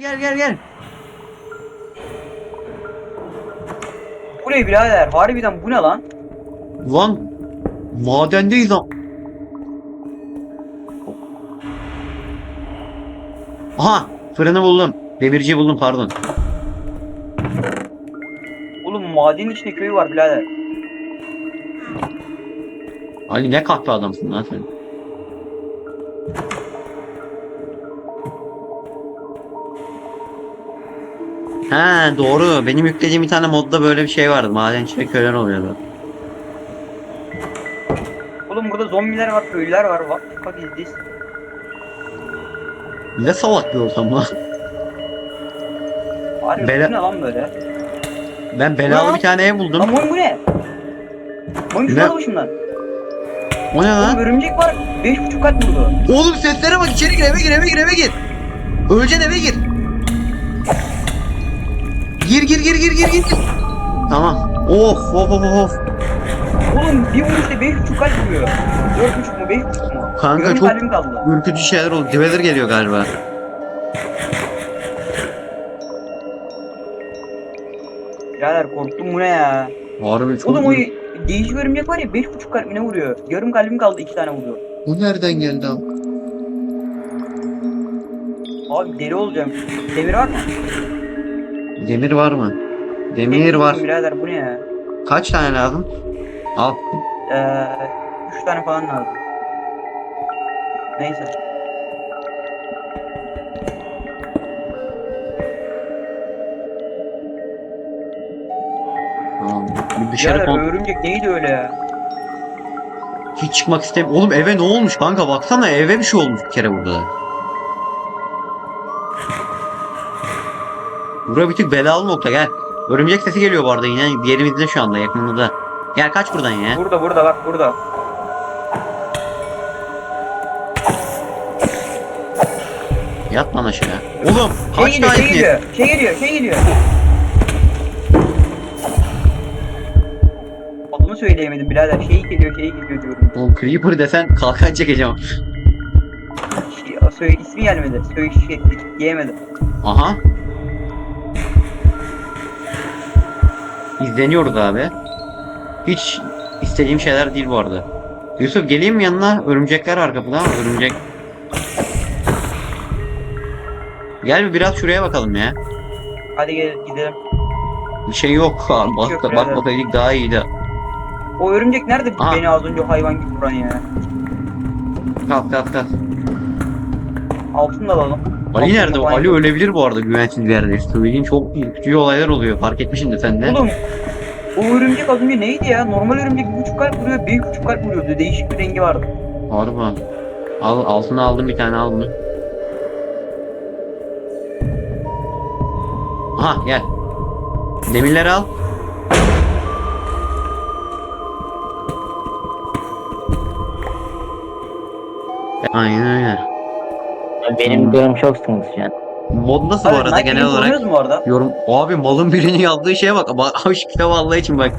Gel gel gel. Bu ne birader? Harbiden bu ne lan? Ulan madendeyiz lan. Aha fırını buldum. Demirciyi buldum pardon. Oğlum madenin içinde köyü var birader. Ali ne kahpe adamsın lan sen. Ha doğru. Benim yüklediğim bir tane modda böyle bir şey vardı. Madencilik köyler oluyordu. Oğlum burada zombiler var, köylüler var. İs this? Ne salak bir ortam lan. Harbi Bela- bu ne lan böyle? Ben belalı bir tane ev buldum. Lan bu ne? Oyun Ne? şurada başımdan. O ne Oğlum lan? örümcek var. Beş buçuk kat vurdu. Oğlum seslere bak içeri gir eve gir eve gir eve gir. Öleceksin eve gir. Gir gir gir gir gir gir. Tamam. Of of of of. Oğlum bir vuruşta beş buçuk kat vuruyor. Dört buçuk mu beş buçuk mu? Kanka Yarım çok- kaldı. Ürkütücü şeyler oldu. Diveler geliyor galiba. Birader korktum bu ne ya? Harbi çok... Oğlum o değişik örümcek var ya beş buçuk kalbine vuruyor. Yarım kalbim kaldı iki tane vuruyor. Bu nereden geldi abi? Abi deli olacağım. Demir var mı? Demir var mı? Demir var. Birader bu ne ya? Kaç tane lazım? Al. Ee, üç tane falan lazım. Neyse. Tamam. Bir dışarı kon... örümcek neydi öyle ya? Hiç çıkmak istemiyorum. Oğlum eve ne olmuş kanka? Baksana eve bir şey olmuş bir kere burada. Bura bir tık belalı nokta gel. Örümcek sesi geliyor bu arada yine yerimizde şu anda yakınımızda. Gel kaç buradan ya. Burada burada bak burada. Yat lan aşağı. Oğlum Şey kaç şey tane geliyor, şey geliyor, şey geliyor. Adını söyleyemedim birader. Şey geliyor, şey geliyor diyorum. Oğlum Creeper desen kalkan çekeceğim. Şey, söyle, ismi gelmedi. Söyle şey diyemedim. Aha. İzleniyoruz abi. Hiç istediğim şeyler değil bu arada. Yusuf geleyim mi yanına? Örümcekler var kapıda ama örümcek. Gel bir biraz şuraya bakalım ya. Hadi gel gidelim. Bir şey yok. Bak, yok bak, birader. bakaydık daha iyiydi. O örümcek nerede Aha. beni az önce hayvan gibi vuran ya? Kalk kalk kalk. Altını da alalım. Ali nerede? falan Ali ölebilir bu arada güvensiz bir yerde. Söylediğin çok ürkütücü olaylar oluyor. Fark etmişsin de sen de. Oğlum o örümcek az önce neydi ya? Normal örümcek bir buçuk kalp vuruyor, bir buçuk kalp vuruyordu. Değişik bir rengi vardı. Harbi. Al altına aldım bir tane al bunu. Aha gel. Demirleri al. Aynen öyle. Benim durum çok sıkıntı şu an. Mod nasıl bu arada genel olarak? mu orada? Yorum. Abi malın birinin yazdığı şeye bak. Bak abi şu kitaba Allah için bak.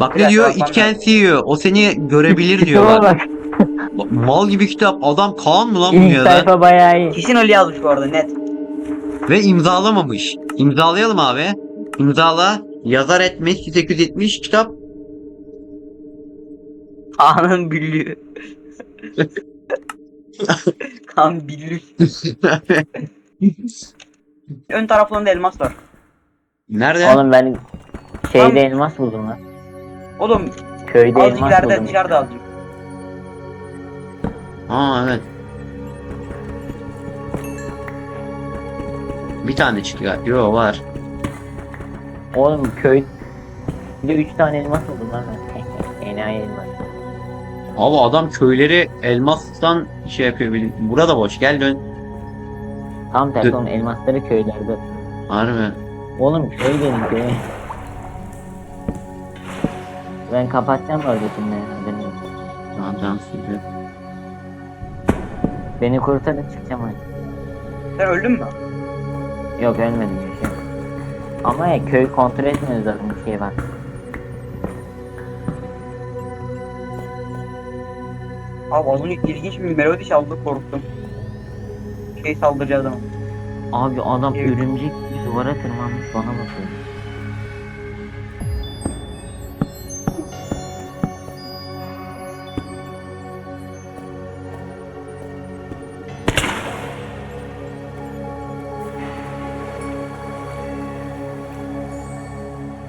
Bak Bir ne dakika, diyor? bakmam It can see you. O seni görebilir diyor Kitaba bak. bak. Mal gibi kitap. Adam Kaan mı lan bu İlk ya da? sayfa bayağı iyi. Kesin Ali yazmış bu arada net. Ve imzalamamış. İmzalayalım abi. İmzala. Yazar etmiş 870 kitap. Kaan'ın büllüğü. Kaan büllüğü. Ön taraflarında elmas var. Nerede? Oğlum ben Tam- şeyde elmas buldum lan. Oğlum Köyde azıcık elmas ileride buldum. dışarıda azıcık. Aa evet. Bir tane çıktı galiba. Yo var. Oğlum köyde 3 tane elmas buldum lan ben. Enayi elmas. Abi adam köyleri elmastan şey yapıyor. Burada boş. Gel dön. Tam tersi Dö- oğlum elmasları köylerde. Harbi. Oğlum köy dedim köy. Ben kapatacağım orada şimdi. Beni, Tamam tamam süper. beni kurtarın çıkacağım hadi. Sen öldün mü? Yok ölmedim bir şey. yok. Ama ya köy kontrol etmiyoruz zaten bir şey var. Abi az önce ilginç bir melodi çaldı korktum. Şey saldıracağız ama. Abi adam Evet. örümcek gibi duvara tırmanmış bana bakıyor.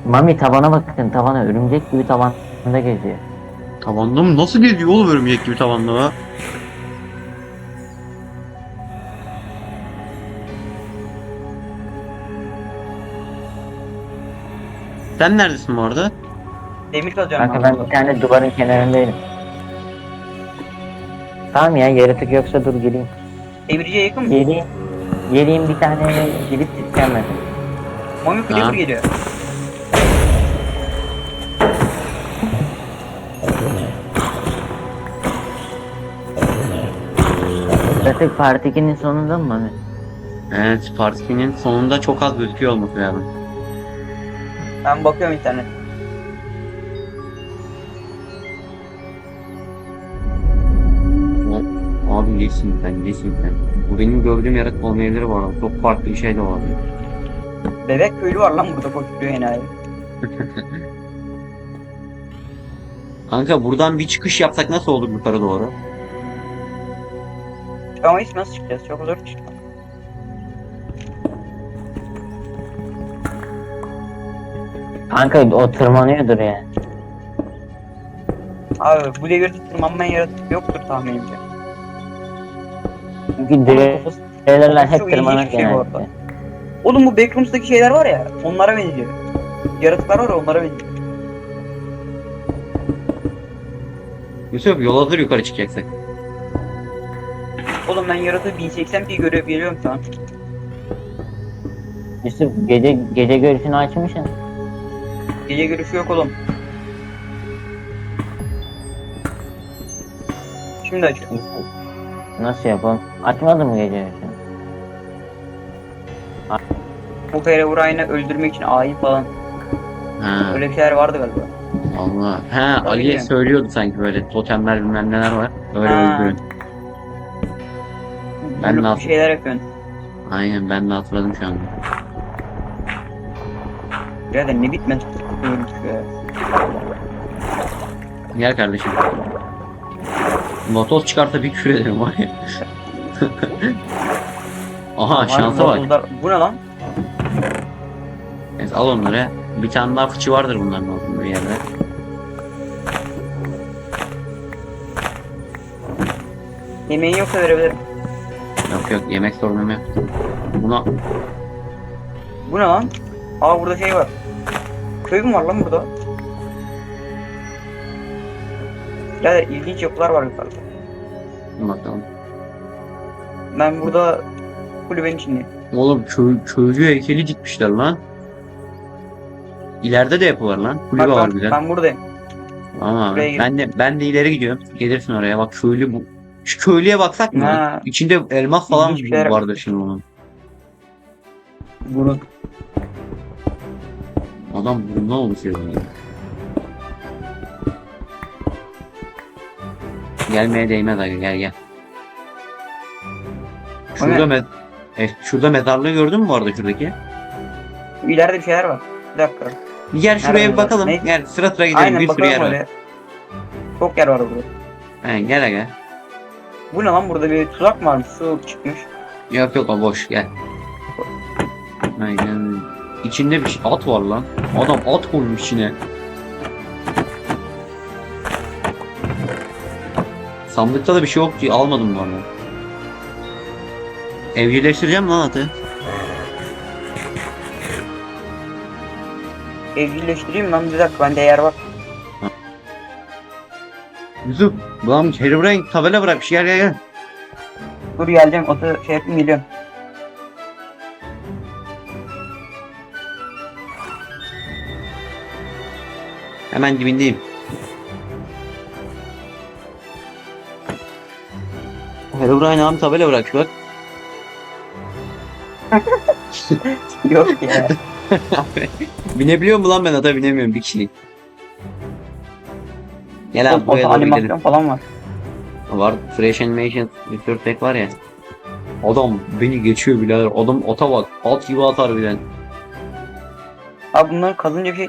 Mami tavana bakın tavana örümcek gibi tavanda geziyor. Tavanda mı? Nasıl geziyor oğlum örümcek gibi tavanda ha? Sen neredesin bu arada? Demir kazacağım Kanka ben bir tane duvarın kenarındayım. Tamam ya yaratık yoksa dur geleyim. Demirciye yakın mı? Geleyim. Geleyim bir tane gidip tutacağım ben. Mami Tamam. Creeper geliyor. Yaratık Part 2'nin sonunda mı Mami? Evet, partinin sonunda çok az gözüküyor olması lazım. Ben bakıyorum internet. Abi nesin sen, nesin sen? Bu benim gördüğüm yaratık olmayabilir bu arada. Çok farklı bir şey de olabilir. Bebek köylü var lan burada koşturuyor enayi. Kanka buradan bir çıkış yapsak nasıl olur yukarı doğru? Çıkamayız nasıl çıkacağız? Çok zor çıkmak. Kanka o tırmanıyordur ya. Abi bu devirde tırmanmayan yaratık yoktur tahminimce. Çünkü diğerler hep tırmanır şey genelde. Oğlum bu Backrooms'daki şeyler var ya onlara benziyor. Yaratıklar var ya onlara benziyor. Yusuf yol hazır yukarı çıkacaksak. Oğlum ben yaratığı 1080p görev geliyorum şu an. Yusuf gece gece görüşünü açmışsın. Gece görüşü yok oğlum. Şimdi açıyorum. Nasıl yapalım? Açmadın mı gece görüşünü? Bu kere Uray'ını öldürmek için ayin falan. Ha, Öyle bir şeyler vardı galiba. Allah. He, Ali'ye ki. söylüyordu sanki böyle totemler bilmem neler var. Öyle Ha. öldürün. Ben ne bir yapayım? şeyler yapıyorsun. Aynen ben de hatırladım şu anda. Birader ne bitmez. Gel kardeşim. Motor çıkarsa bir küfür ederim var ya. Aha şansa bak. Bu ne lan? Neyse al onları. Bir tane daha fıçı vardır bunların olduğu bir yerde. Yemeğin yoksa verebilirim. Yok yok yemek sorunum yok. Buna Bu ne lan? Aa burada şey var. Köy mü var lan burada? Birader ilginç yapılar var yukarıda. bakalım. Ben burada kulübenin içindeyim. Oğlum köy, köylü heykeli dikmişler lan. İleride de yapı var lan. Kulübe Bak var ben, bir de. ben buradayım. Ama buraya gir. ben de ben de ileri gidiyorum. Gelirsin oraya bak köylü bu. Şu köylüye baksak mı? Ha. İçinde elmas falan İlginç bir şeyler vardır şimdi onun. Burun. Adam ne olmuş ya? Gelmeye değmez aga gel gel. Şurada me e, şurada mezarlığı gördün mü bu arada şuradaki? İleride bir şeyler var. Bir dakika. Bir gel şuraya Nerede bir bakalım. Ne? Gel sıra sıra gidelim. Aynen bir sürü yer var. Çok yer var burada. Aynen gel aga. Bu ne lan burada bir tuzak mı varmış? Su çıkmış. Yok yok o boş gel. Aynen. İçinde bir şey, at var lan. Adam at koymuş içine. Sandıkta da bir şey yok ki almadım arada. Evcilleştireceğim lan atı. Evcilleştireyim lan bir dakika bende yer var. Yusuf, lan Herobrine tabela bırakmış gel gel gel. Dur geleceğim otu şey yapayım geliyorum. Hemen dibindeyim. Herobrine abi tabela bırakmış bak. Yok ya. Binebiliyor mu lan ben ata binemiyorum bir kişilik. Gel abi buraya doğru gidelim. animasyon falan var. Var Fresh Animation bir sürü tek var ya. Adam beni geçiyor birader. Adam ata bak. At gibi atar bilen. Abi bunların kazınca bir şey...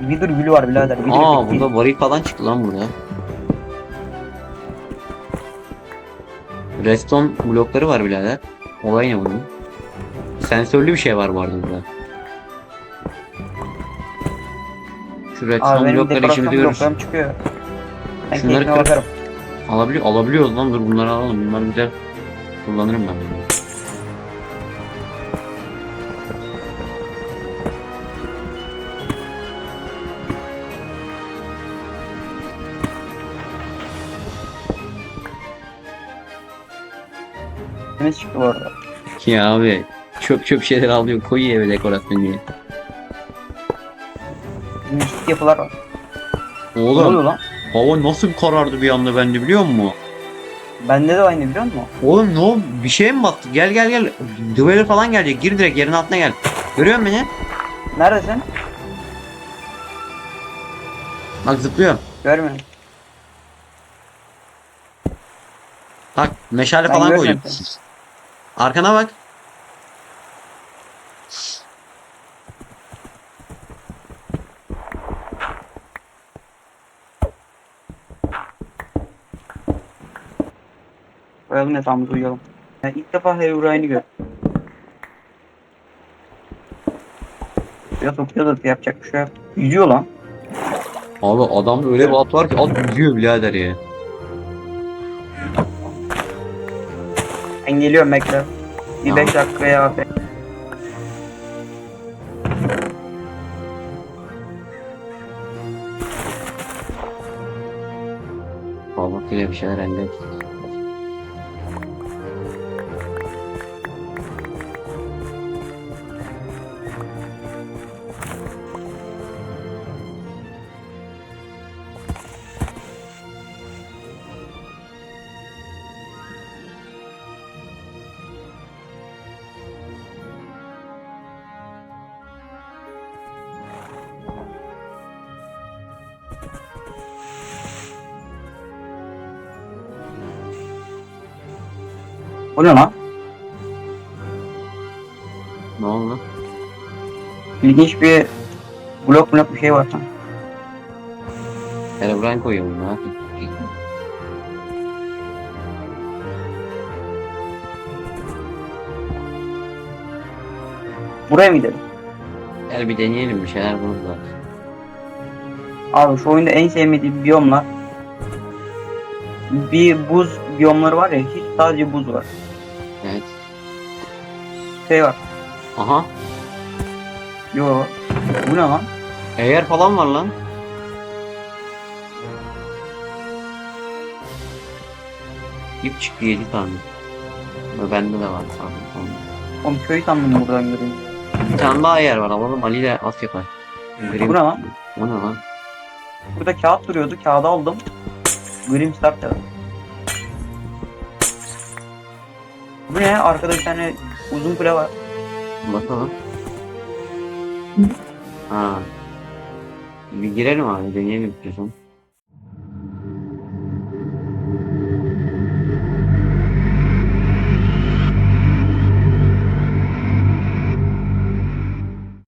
Wither gülü var birader. Wither Aa gülü burada varil falan çıktı lan burada. Redstone blokları var birader. Olay ne bunun? Sensörlü bir şey var arada burada. Şu Abi redstone benim blokları dekorasyon işimizi görür. bloklarım çıkıyor. Ben Şunları keyfime kır. bakarım. Alabiliyor, alabiliyoruz lan dur bunları alalım. Bunlar güzel. Kullanırım ben bunu. Temiz çıktı bu arada. Ya abi çöp çöp şeyler alıyor koyuyor eve dekorasyon diye. Mistik yapılar var. Ne oluyor Oğlum lan? Hava nasıl karardı bir anda bende biliyor musun? Bende de aynı biliyor musun? Oğlum ne oldu? Bir şeye mi battı? Gel gel gel. Duvarı falan gelecek. Gir direkt yerin altına gel. Görüyor musun beni? Neredesin? Bak zıplıyor. Görmüyorum. Bak meşale Ben falan koydum. Arkana bak. Koyalım yatağımızı uyuyalım. Yani ilk defa Herobrine'i gör. Okuyor da yapacak bir şey yok. Yüzüyor lan. Abi adamda öyle bir at var ki at yüzüyor birader ya. Ben geliyorum bekle. Bir Tamam. 5 dakikaya abi. Babasıyla bir şeyler elde ettik. O ne lan? Ne oldu? İlginç bir blok blok bir şey var lan. Herobrine koyuyor bunu. Ne yapayım? Buraya mı gidelim? Gel bir deneyelim bir şeyler buluruz zaten. Abi şu oyunda en sevmediğim biyomlar bir buz biyomları var ya hiç sadece buz var. Şey var. Aha. Yo. Bu ne lan? Eğer falan var lan. İp çıktı 7 tane. Ve bende de var tamam, tamam. Oğlum köy sandım buradan görünce. Bir tane daha yer var alalım Ali ile at yapar. Grim. Bu ne lan? O ne lan? Burada kağıt duruyordu. Kağıdı aldım. Grim Start. Bu ne? Arkada bir tane uzun kule var. Bakalım. Ha. Bir girelim abi deneyelim istiyorsan.